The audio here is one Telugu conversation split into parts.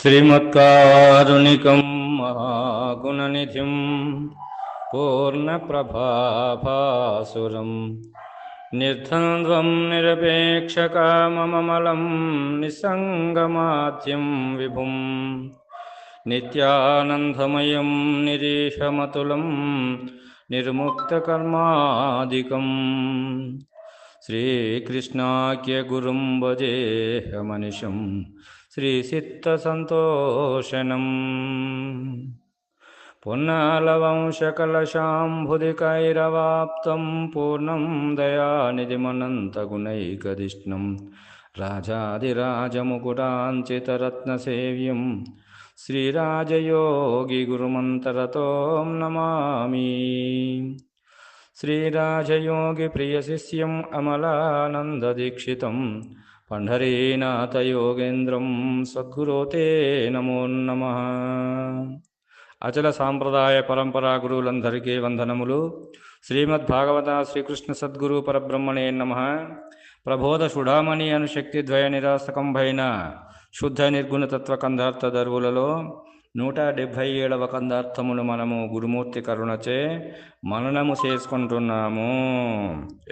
శ్రీమత్కారుణికం మహాగుణనిధిం పూర్ణప్రభాభాసురం నిర్ద్వంద్వం నిరపేక్షకామమలం నిస్సంగమాద్యం విభుం నిత్యానందమయం నిరీశమతులం నిర్ముక్తకర్మాదికం శ్రీకృష్ణాఖ్యగురుం श्रीसित्तसन्तोषणम् पुनलवंशकलशाम्भुदिकैरवाप्तं पूर्णं दयानिधिमनन्तगुणैकदिष्णं राजाधिराजमुकुटाञ्चितरत्नसेव्यं। श्रीराजयोगिगुरुमन्तरतों नमामि। श्रीराजयोगिप्रियशिष्यम् अमलानन्ददीक्षितम्। అమలానందదీక్షితం పండరీనాథయోగేంద్రం సద్గురోతే నమో నమ. అచల సాంప్రదాయ పరంపరా గురువులందరికీ వందనములు. శ్రీమద్భాగవత శ్రీకృష్ణ సద్గురు పరబ్రహ్మణే నమ. ప్రబోధ సుడామణి అను శక్తి ద్వయ నిరాసకంభైన శుద్ధ నిర్గుణతత్వ కందార్థ దరువులలో నూట డెబ్భై ఏడవ కందార్థమును మనము గురుమూర్తి కరుణచే మననము చేసుకుంటున్నాము.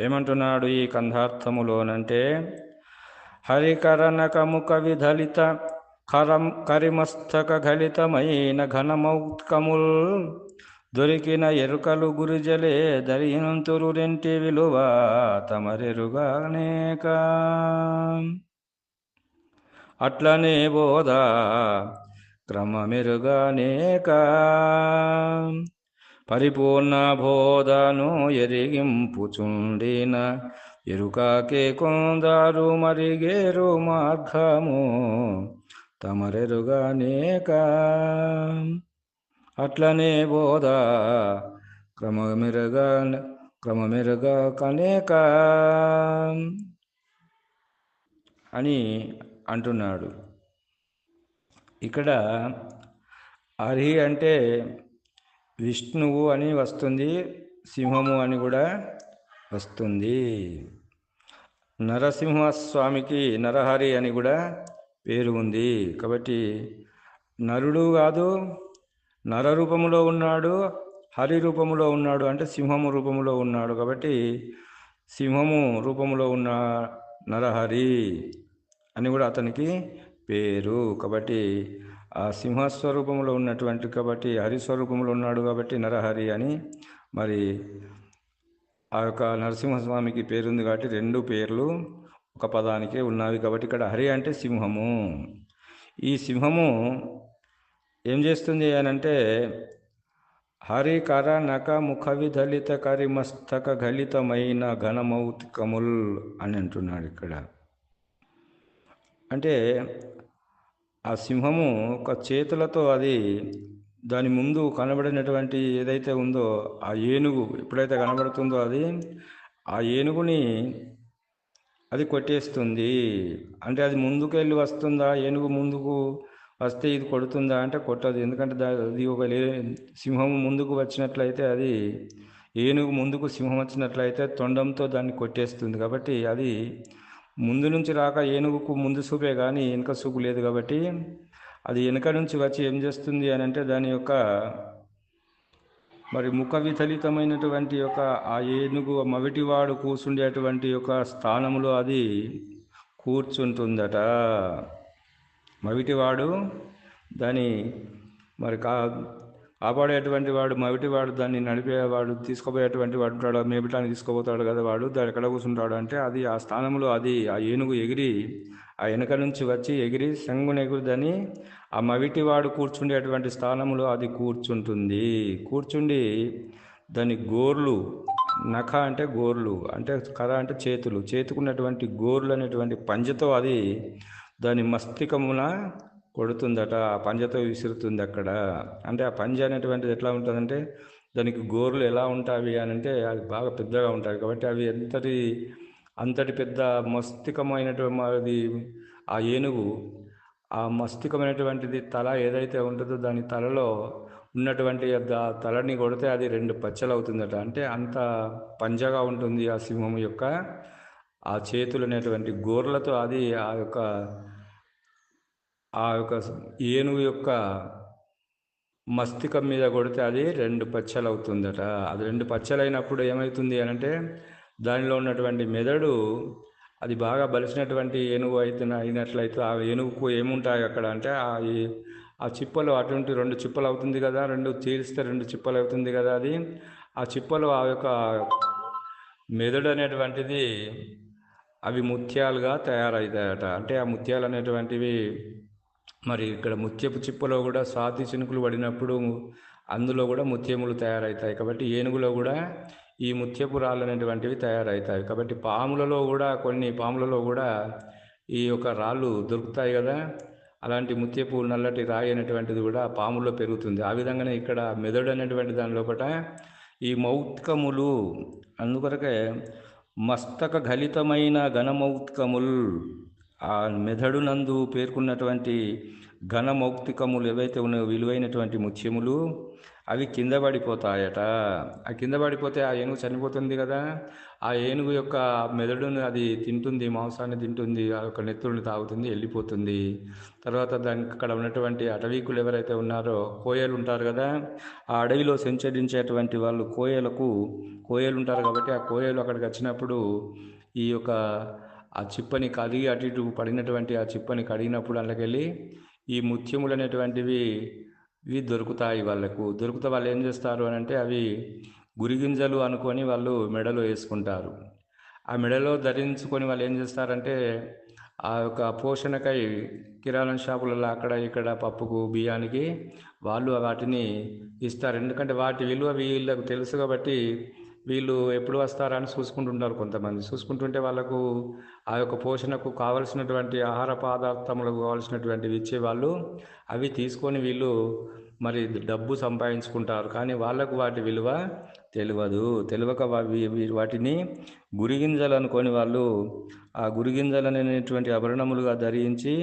ఏమంటున్నాడు ఈ కందార్థములోనంటే హరికరణకముకవిధలిత కరం కరిమస్తక ఘలితమైన ఘనమౌత్కముల్ దొరికిన ఎరుకలు గురిజలే దరియంతురు రెంటి విలువ తమరెరుగానేక. అట్లనే బోధ క్రమమెరుగానేక. పరిపూర్ణ బోధను ఎరిగింపుచుండిన ఎరుకాకే కొందారు మరిగేరు మార్గము తమరెరుగానేక అట్లనే బోధ క్రమమెరుగా క్రమమెరుగా కనేక అని అంటున్నాడు. ఇక్కడ అరి అంటే విష్ణువు అని వస్తుంది సింహము అని కూడా వస్తుంది. నరసింహస్వామికి నరహరి అని కూడా పేరు ఉంది. కాబట్టి నరుడు కాదు నర రూపములో ఉన్నాడు హరి రూపములో ఉన్నాడు అంటే సింహము రూపములో ఉన్నాడు. కాబట్టి సింహము రూపములో ఉన్న నరహరి అని కూడా అతనికి పేరు. కాబట్టి ఆ సింహస్వరూపంలో ఉన్నటువంటి కాబట్టి హరిస్వరూపంలో ఉన్నాడు కాబట్టి నరహరి అని మరి ఆ యొక్క నరసింహస్వామికి పేరుంది కాబట్టి రెండు పేర్లు ఒక పదానికే ఉన్నవి కాబట్టి ఇక్కడ హరి అంటే సింహము. ఈ సింహము ఏం చేస్తుంది అని అంటే హరి కర నక ముఖ విధలిత కరి మస్తక గలితమైన ఘనమౌతికముల్ అని అంటున్నాడు ఇక్కడ. అంటే ఆ సింహము ఒక చేతులతో అది దాని ముందు కనబడినటువంటి ఏదైతే ఉందో ఆ ఏనుగు ఎప్పుడైతే కనబడుతుందో అది ఆ ఏనుగుని అది కొట్టేస్తుంది. అంటే అది ముందుకెళ్ళి వస్తుందా? ఏనుగు ముందుకు వస్తే ఇది కొడుతుందా అంటే కొట్టదు. ఎందుకంటే అది ఒక సింహం ముందుకు వచ్చినట్లయితే అది ఏనుగు ముందుకు సింహం వచ్చినట్లయితే తొండంతో దాన్ని కొట్టేస్తుంది. కాబట్టి అది ముందు నుంచి రాక ఏనుగుకు ముందు చూపే కానీ వెనుక చూపు లేదు కాబట్టి అది వెనుక నుంచి వచ్చి ఏం చేస్తుంది అని అంటే దాని యొక్క మరి ముఖ విచలితమైనటువంటి యొక్క ఆ ఏనుగు మవిటివాడు కూర్చుండేటువంటి యొక్క స్థానంలో అది కూర్చుంటుందట. మవిటివాడు దాని మరి కా ఆపాడేటువంటి వాడు మవిటివాడు దాన్ని నడిపేవాడు తీసుకుపోయేటువంటి వాడు ఉంటాడు మేపటానికి తీసుకుపోతాడు కదా వాడు దాని ఎక్కడ కూర్చుంటాడు అంటే అది ఆ స్థానంలో అది ఆ ఏనుగు ఎగిరి ఆ వెనక నుంచి వచ్చి ఎగిరి శంగునెగురుదని ఆ ఆ మవిటివాడు కూర్చుండేటువంటి స్థానంలో అది కూర్చుంటుంది. కూర్చుండి దాని గోర్లు నఖ అంటే గోర్లు అంటే కర అంటే చేతులు చేతుకున్నటువంటి గోర్లు అనేటువంటి పంజతో అది దాని మస్తికమున కొడుతుందట ఆ పంజతో విసురుతుంది అక్కడ. అంటే ఆ పంజ అనేటువంటిది ఎట్లా ఉంటుందంటే దానికి గోర్లు ఎలా ఉంటాయి అని అంటే అది బాగా పెద్దగా ఉంటాయి కాబట్టి అవి ఎంతటి అంతటి పెద్ద మస్తికమైనటువంటి ఆ ఏనుగు ఆ మస్తికమైనటువంటిది తల ఏదైతే ఉంటుందో దాని తలలో ఉన్నటువంటి ఆ తలని కొడితే అది రెండు పచ్చలు అవుతుందట అంటే అంత పంజగా ఉంటుంది ఆ సింహం యొక్క ఆ చేతులు అనేటువంటి గోర్లతో అది ఆ యొక్క ఆ యొక్క ఏనుగు యొక్క మస్తికం మీద కొడితే అది రెండు పచ్చలు అవుతుందట అది రెండు పచ్చలైనప్పుడు ఏమవుతుంది అని అంటే దానిలో ఉన్నటువంటి మెదడు అది బాగా బలిసినటువంటి ఏనుగు అయితే అయినట్లయితే ఆ ఏనుగుకు ఏముంటాయి అక్కడ అంటే ఆ ఈ- ఆ చిప్పలు అటువంటి రెండు చిప్పలు అవుతుంది కదా రెండు చీలిస్తే రెండు చిప్పలు అవుతుంది కదా అది. ఆ చిప్పలు ఆ యొక్క మెదడు అనేటువంటిది అవి ముత్యాలుగా తయారవుతాయట. అంటే ఆ ముత్యాలు అనేటువంటివి మరి ఇక్కడ ముత్యపు చిప్పలో కూడా స్వాతి చినుకులు పడినప్పుడు అందులో కూడా ముత్యములు తయారవుతాయి కాబట్టి ఏనుగులో కూడా ఈ ముత్యపు రాళ్ళు అనేటువంటివి తయారవుతాయి కాబట్టి పాములలో కూడా కొన్ని పాములలో కూడా ఈ యొక్క రాళ్ళు దొరుకుతాయి కదా. అలాంటి ముత్యపు నల్లటి రాయి అనేటువంటిది కూడా పాముల్లో పెరుగుతుంది. ఆ విధంగానే ఇక్కడ మెదడు అనేటువంటి దాని లోపల ఈ మౌత్కములు అందుకొరకే మస్తక ఘలితమైన ఘనమౌత్కముల్ ఆ మెదడునందు పేర్కొన్నటువంటి ఘనమౌక్తికములు ఏవైతే ఉన్నాయో విలువైనటువంటి ముత్యములు అవి కింద పడిపోతాయట. ఆ కింద పడిపోతే ఆ ఏనుగు చనిపోతుంది కదా. ఆ ఏనుగు యొక్క మెదడును అది తింటుంది మాంసాన్ని తింటుంది ఆ యొక్క నెత్తుడిని తాగుతుంది వెళ్ళిపోతుంది. తర్వాత దానికి అక్కడ ఉన్నటువంటి అటవీకులు ఎవరైతే ఉన్నారో కోయలు ఉంటారు కదా. ఆ అడవిలో సంచరించేటువంటి వాళ్ళు కోయలకు కోయలు ఉంటారు కాబట్టి ఆ కోయలు అక్కడికి వచ్చినప్పుడు ఈ యొక్క ఆ చిప్పని కడిగి అటు ఇటు పడినటువంటి ఆ చిప్పని కడిగినప్పుడు అందులోకెళ్ళి ఈ ముత్యములు అనేటువంటివి ఇవి దొరుకుతాయి వాళ్ళకు. దొరికితే వాళ్ళు ఏం చేస్తారు అని అంటే అవి గురిగింజలు అనుకొని వాళ్ళు మెడలో వేసుకుంటారు. ఆ మెడలో ధరించుకొని వాళ్ళు ఏం చేస్తారంటే ఆ యొక్క పోషణకై కిరాణా షాపులలో అక్కడ ఇక్కడ పప్పుకు బియ్యానికి వాళ్ళు వాటిని ఇస్తారు. ఎందుకంటే వాటి విలువ వీళ్ళకు తెలుసు కాబట్టి వీళ్ళు ఎప్పుడు వస్తారా అని చూసుకుంటుంటారు కొంతమంది. చూసుకుంటుంటే వాళ్ళకు ఆ యొక్క పోషణకు కావలసినటువంటి ఆహార పదార్థములకు కావలసినటువంటివి ఇచ్చే వాళ్ళు అవి తీసుకొని వీళ్ళు మరి డబ్బు సంపాదించుకుంటారు. కానీ వాళ్ళకు వాటి విలువ తెలియదు. తెలియక వీ- వాటిని గురిగింజలు అనుకొని వాళ్ళు ఆ గురిగింజలు అనేటువంటి ఆభరణములుగా ధరించి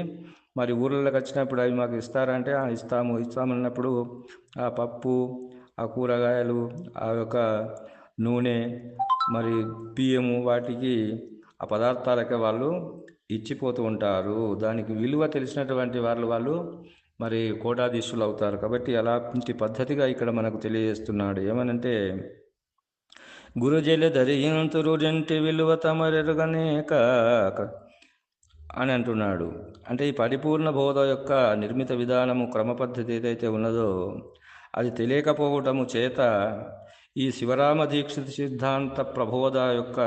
మరి ఊర్లలోకి వచ్చినప్పుడు అవి మాకు ఇస్తారంటే "ఆ, ఇస్తాము ఇస్తామన్నప్పుడు ఆ పప్పు ఆ కూరగాయలు ఆ యొక్క నూనె మరి బియ్యము వాటికి ఆ పదార్థాలకే వాళ్ళు ఇచ్చిపోతూ ఉంటారు. దానికి విలువ తెలిసినటువంటి వాళ్ళు వాళ్ళు మరి కోటాధీశులు అవుతారు. కాబట్టి అలాంటి పద్ధతిగా ఇక్కడ మనకు తెలియజేస్తున్నాడు. ఏమనంటే గురుజల ధరింతురుజంటి విలువ తమరెరుగనేక అని అంటున్నాడు. అంటే ఈ పరిపూర్ణ బోధ యొక్క నిర్మిత విధానము క్రమ పద్ధతి ఏదైతే ఉన్నదో అది తెలియకపోవటము చేత ఈ శివరామ దీక్షిత సిద్ధాంత ప్రబోధ యొక్క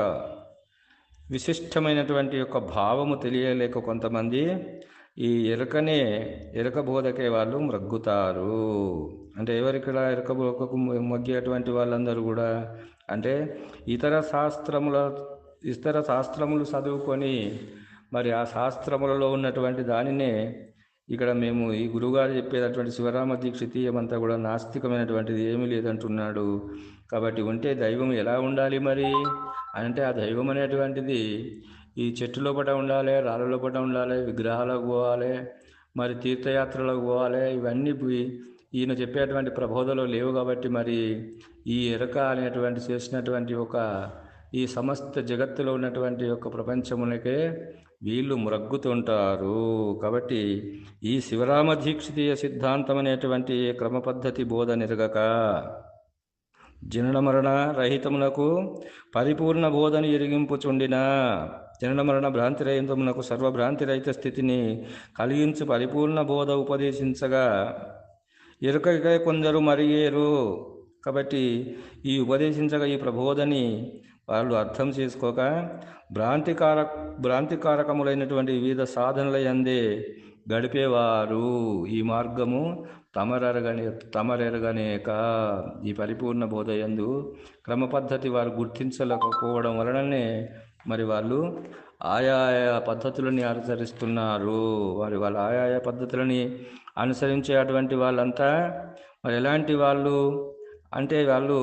విశిష్టమైనటువంటి యొక్క భావము తెలియలేక కొంతమంది ఈ ఎరకనే ఎరక బోధకే వాళ్ళు మ్రగ్గుతారు. అంటే ఎవరిక్కడ ఎరక బోధకు మగ్గేటువంటి వాళ్ళందరూ కూడా అంటే ఇతర శాస్త్రముల ఇతర శాస్త్రములు చదువుకొని మరి ఆ శాస్త్రములలో ఉన్నటువంటి దానినే ఇక్కడ మేము ఈ గురుగారు చెప్పేటటువంటి శివరామ దీక్షితీయమంతా కూడా నాస్తికమైనటువంటిది ఏమీ లేదంటున్నాడు. కాబట్టి ఉంటే దైవం ఎలా ఉండాలి మరి? అంటే ఆ దైవం అనేటువంటిది ఈ చెట్టు లోపల ఉండాలి రాళ్ళ లోపల ఉండాలి విగ్రహాలకు పోవాలి మరి తీర్థయాత్రలకు పోవాలి ఇవన్నీ ఈయన చెప్పేటువంటి ప్రబోధలో లేవు కాబట్టి మరి ఈ ఎరక అనేటువంటి చేసినటువంటి ఒక ఈ సమస్త జగత్తులో ఉన్నటువంటి యొక్క ప్రపంచమునకే వీళ్ళు మ్రగ్గుతుంటారు. కాబట్టి ఈ శివరామ దీక్షితీయ సిద్ధాంతం అనేటువంటి క్రమ పద్ధతి బోధ నిరగక. జనన మరణ రహితమునకు పరిపూర్ణ బోధన ఎరిగింపుచుండిన జనన మరణ భ్రాంతి రహితమునకు సర్వభ్రాంతి రహిత స్థితిని కలిగించు పరిపూర్ణ బోధ ఉపదేశించగా ఎరుకగా కొందరు మరిగేరు కాబట్టి ఈ ఉపదేశించగా ఈ ప్రబోధని వాళ్ళు అర్థం చేసుకోక భ్రాంతికార భ్రాంతికారకములైనటువంటి వివిధ సాధనల అందే గడిపేవారు. ఈ మార్గము తమరెరగనే తమరెరగనేక ఈ పరిపూర్ణ బోధయందు క్రమ పద్ధతి వారు గుర్తించలేకపోవడం వలననే మరి వాళ్ళు ఆయా పద్ధతులని అనుసరిస్తున్నారు. వారి వాళ్ళ ఆయా పద్ధతులని అనుసరించే అటువంటి వాళ్ళంతా మరి ఎలాంటి వాళ్ళు అంటే వాళ్ళు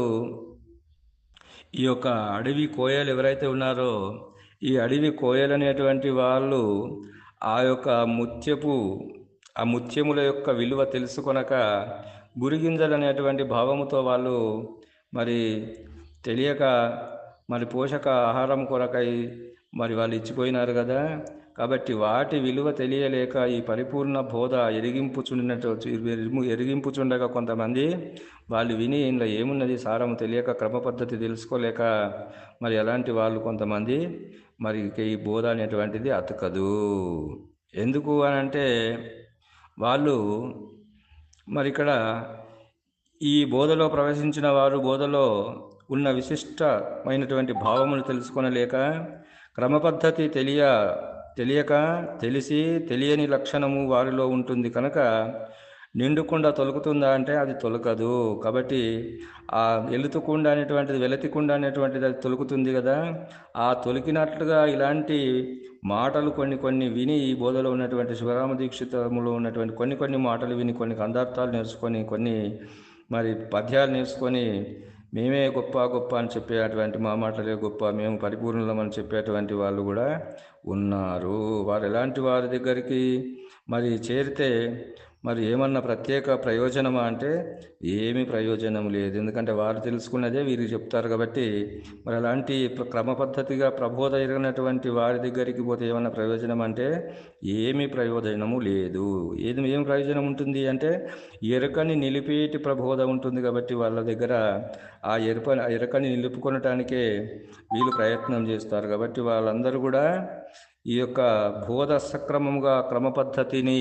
ఈ యొక్క అడవి కోయలు ఎవరైతే ఉన్నారో ఈ అడవి కోయలు అనేటువంటి వాళ్ళు ఆ యొక్క ముత్యపు ఆ ముత్యముల యొక్క విలువ తెలుసుకొనక గురిగింజలు అనేటువంటి భావముతో వాళ్ళు మరి తెలియక మరి పోషక ఆహారం కొరకై మరి వాళ్ళు ఇచ్చిపోయినారు కదా. కాబట్టి వాటి విలువ తెలియలేక ఈ పరిపూర్ణ బోధ ఎరిగింపుచుండినట్టు ఎరిగింపుచుండగా కొంతమంది వాళ్ళు విని ఇందులో ఏమున్నది సారం తెలియక క్రమ పద్ధతి తెలుసుకోలేక మరి ఎలాంటి వాళ్ళు కొంతమంది మరి ఈ బోధ అనేటువంటిది అతకదు. ఎందుకు అని అంటే వాళ్ళు మరి ఇక్కడ ఈ బోధలో ప్రవేశించిన వారు బోధలో ఉన్న విశిష్టమైనటువంటి భావములు తెలుసుకొనలేక క్రమపద్ధతి తెలియ తెలియక తెలిసి తెలియని లక్షణము వారిలో ఉంటుంది కనుక నిండుకుండా తొలుకుతుందా అంటే అది తొలకదు. కాబట్టి ఆ వెలుతుకుండా అనేటువంటిది వెలతికుండా అనేటువంటిది అది తొలుకుతుంది కదా. ఆ తొలికినట్లుగా ఇలాంటి మాటలు కొన్ని కొన్ని విని ఈ బోధలో ఉన్నటువంటి శివరామ దీక్షితములో ఉన్నటువంటి కొన్ని కొన్ని మాటలు విని కొన్ని కందార్థాలు నేర్చుకొని కొన్ని మరి పద్యాలు నేర్చుకొని మేమే గొప్ప గొప్ప అని చెప్పేటువంటి మా మాటలే గొప్ప మేము పరిపూర్ణమని చెప్పేటువంటి వాళ్ళు కూడా ఉన్నారు. వారు ఎలాంటి వారి దగ్గరికి మరి చేరితే మరి ఏమన్నా ప్రత్యేక ప్రయోజనమా అంటే ఏమి ప్రయోజనం లేదు. ఎందుకంటే వారు తెలుసుకున్నదే వీరికి చెప్తారు కాబట్టి మరి అలాంటి క్రమ పద్ధతిగా ప్రబోధ ఎరిగినటువంటి వారి దగ్గరికి పోతే ఏమన్నా ప్రయోజనం అంటే ఏమి ప్రయోజనము లేదు. ఏది ఏం ప్రయోజనం ఉంటుంది అంటే ఎరుకని నిలిపేటి ప్రబోధ ఉంటుంది కాబట్టి వాళ్ళ దగ్గర ఆ ఎరుప ఎరుకని నిలుపుకొనటానికే వీళ్ళు ప్రయత్నం చేస్తారు. కాబట్టి వాళ్ళందరూ కూడా ఈ యొక్క బోధ సక్రమంగా క్రమ పద్ధతిని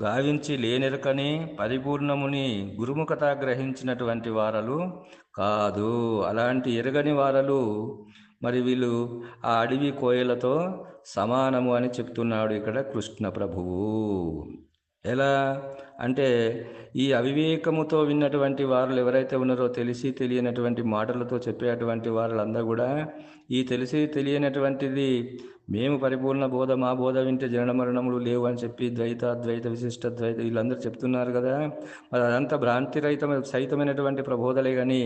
గావించి లేనెరకని పరిపూర్ణముని గురుముఖత గ్రహించినటువంటి వారలు కాదు. అలాంటి ఎరగని వారలు మరి వీళ్ళు ఆ అడవి కోయలతో సమానము అని చెప్తున్నాడు ఇక్కడ కృష్ణ ప్రభువు. ఎలా? అంటే ఈ అవివేకముతో విన్నటువంటి వారు ఎవరైతే ఉన్నారో తెలిసి తెలియనటువంటి మాటలతో చెప్పేటువంటి వారులందరూ కూడా ఈ తెలిసి తెలియనటువంటిది మేము పరిపూర్ణ బోధ మా బోధ వింటే జనన మరణములు లేవు అని చెప్పి ద్వైత అద్వైత విశిష్ట ద్వైత వీళ్ళందరూ చెప్తున్నారు కదా. మరి అదంతా భ్రాంతి రహిత సహితమైనటువంటి ప్రబోధలే కానీ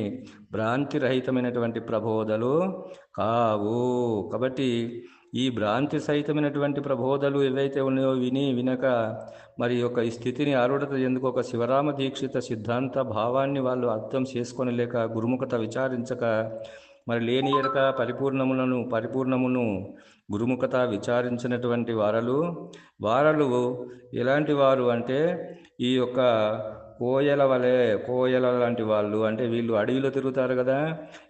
భ్రాంతి రహితమైనటువంటి ప్రబోధలు కావు. కాబట్టి ఈ భ్రాంతి సహితమైనటువంటి ప్రబోధలు ఏవైతే ఉన్నాయో విని వినక మరి యొక్క ఈ స్థితిని ఆరుడత ఎందుకు ఒక శివరామ దీక్షిత సిద్ధాంత భావాన్ని వాళ్ళు అర్థం చేసుకోనలేక గురుముఖత విచారించక మరి లేని ఎరక పరిపూర్ణములను పరిపూర్ణమును గురుముఖత విచారించినటువంటి వారలు వారలు ఎలాంటి వారు అంటే ఈ యొక్క కోయల వలె కోయల లాంటి వాళ్ళు అంటే వీళ్ళు అడవిలో తిరుగుతారు కదా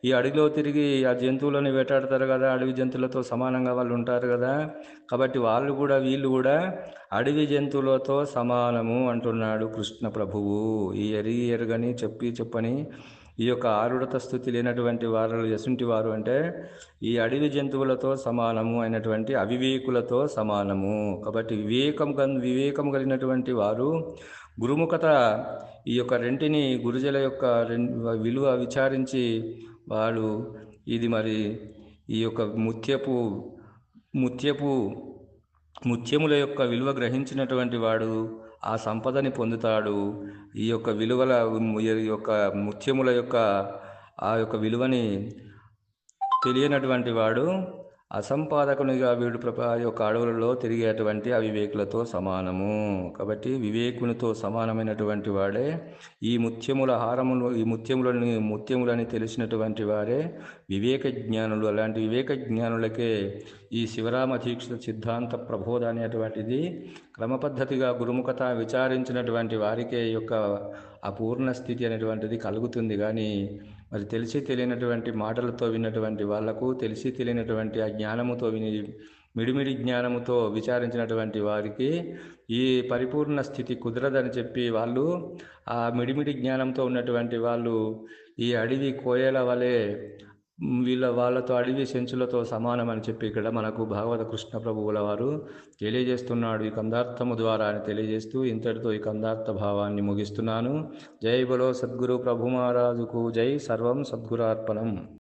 ఈ అడవిలో తిరిగి ఆ జంతువులను వేటాడతారు కదా అడవి జంతువులతో సమానంగా వాళ్ళు ఉంటారు కదా కాబట్టి వాళ్ళు కూడా వీళ్ళు కూడా అడవి జంతువులతో సమానము అంటున్నాడు కృష్ణ ప్రభువు ఈ ఎరిగి ఎరగని చెప్పి చెప్పని ఈ యొక్క ఆరుడత స్థుతి లేనటువంటి వారు ఎసుంటి వారు అంటే ఈ అడవి జంతువులతో సమానము అయినటువంటి అవివేకులతో సమానము. కాబట్టి వివేకం వివేకం కలిగినటువంటి వారు గురుముఖత ఈ యొక్క రెంటిని గురుజల యొక్క విలువ విచారించి వాడు ఇది మరి ఈ యొక్క ముత్యపు ముత్యపు ముత్యముల యొక్క విలువ గ్రహించినటువంటి వాడు ఆ సంపదని పొందుతాడు. ఈ యొక్క విలువల ఈ యొక్క ముత్యముల యొక్క ఆ యొక్క విలువని తెలియనటువంటి వాడు అసంపాదకునిగా వీడు ప్రప యొక్క అడవులలో తిరిగేటువంటి అవివేకులతో సమానము. కాబట్టి వివేకునితో సమానమైనటువంటి వాడే ఈ ముత్యముల హారములు ఈ ముత్యములని ముత్యములని తెలిసినటువంటి వారే వివేక జ్ఞానులు. అలాంటి వివేక జ్ఞానులకే ఈ శివరామ దీక్షిత సిద్ధాంత ప్రబోధ అనేటువంటిది క్రమపద్ధతిగా గురుముఖత విచారించినటువంటి వారికే యొక్క అపూర్ణ స్థితి అనేటువంటిది కలుగుతుంది. కానీ మరి తెలిసి తెలియనటువంటి మాటలతో విన్నటువంటి వాళ్ళకు తెలిసి తెలియనటువంటి ఆ జ్ఞానముతో విని మిడిమిడి జ్ఞానముతో విచారించినటువంటి వారికి ఈ పరిపూర్ణ స్థితి కుదరదని చెప్పి వాళ్ళు ఆ మిడిమిడి జ్ఞానంతో ఉన్నటువంటి వాళ్ళు ఈ అడవి కోయల వలె వీళ్ళ వాళ్ళతో అడవి సెంచులతో సమానమని చెప్పి ఇక్కడ మనకు భాగవత కృష్ణ ప్రభువుల వారు తెలియజేస్తున్నాడు ఈ కందార్థము ద్వారా అని తెలియజేస్తూ ఇంతటితో ఈ కందార్థ భావాన్ని ముగిస్తున్నాను. జై బలో సద్గురు ప్రభు మహారాజుకు జై సర్వం సద్గురార్పణం.